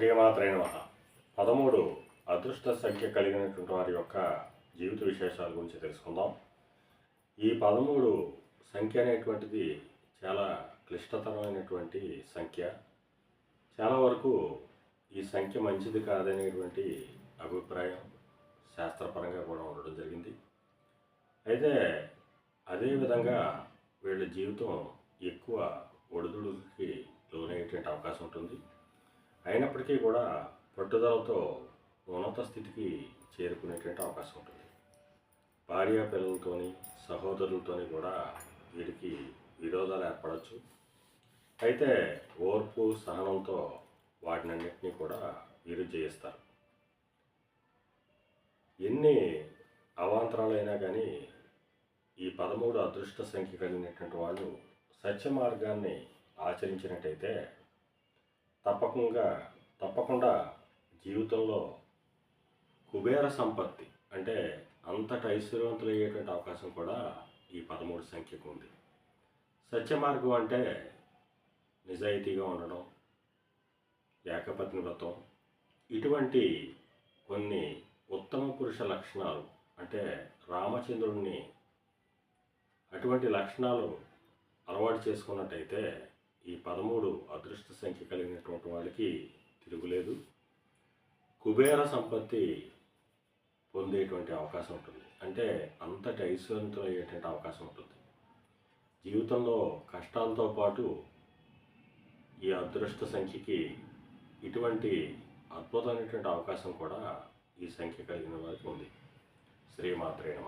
శ్రీమాత్రే మహ పదమూడు అదృష్ట సంఖ్య కలిగినటువంటి వారి యొక్క జీవిత విశేషాల గురించి తెలుసుకుందాం. ఈ పదమూడు సంఖ్య అనేటువంటిది చాలా క్లిష్టతరమైనటువంటి సంఖ్య. చాలా వరకు ఈ సంఖ్య మంచిది కాదనేటువంటి అభిప్రాయం శాస్త్రపరంగా కూడా ఉండడం జరిగింది. అయితే అదేవిధంగా వీళ్ళ జీవితం ఎక్కువ ఒడిదుడుకి లోనయ్యేటువంటి అవకాశం ఉంటుంది. అయినప్పటికీ కూడా పట్టుదలతో ఉన్నత స్థితికి చేరుకునేటువంటి అవకాశం ఉంటుంది. భార్య పిల్లలతోని సహోదరులతోని కూడా వీరికి విరోధాలు ఏర్పడవచ్చు అయితే ఓర్పు సహనంతో వాటినన్నింటినీ కూడా వీరు జయిస్తారు. ఎన్ని అవాంతరాలైనా కానీ ఈ పదమూడు అదృష్ట సంఖ్య కలిగినటువంటి వాళ్ళు సత్య మార్గాన్ని ఆచరించినట్టయితే తప్పకుండా తప్పకుండా జీవితంలో కుబేర సంపత్తి అంటే అంతట ఐశ్వర్యవంతులు అయ్యేటువంటి అవకాశం కూడా ఈ పదమూడు సంఖ్యకు ఉంది. సత్య మార్గం అంటే నిజాయితీగా ఉండడం ఏకపత్ని వ్రతం ఇటువంటి కొన్ని ఉత్తమ పురుష లక్షణాలు అంటే రామచంద్రుడిని అటువంటి లక్షణాలు అలవాటు చేసుకున్నట్టయితే ఈ పదమూడు అదృష్ట సంఖ్య వాళ్ళకి తిరుగులేదు. కుబేర సంపత్తి పొందేటువంటి అవకాశం ఉంటుంది. అంటే అంతటి ఐశ్వర్యంతో అయ్యేటువంటి అవకాశం ఉంటుంది. జీవితంలో కష్టాలతో పాటు ఈ అదృష్ట సంఖ్యకి ఇటువంటి అద్భుతమైనటువంటి అవకాశం కూడా ఈ సంఖ్య కలిగిన వారికి ఉంది. శ్రీమాత్రే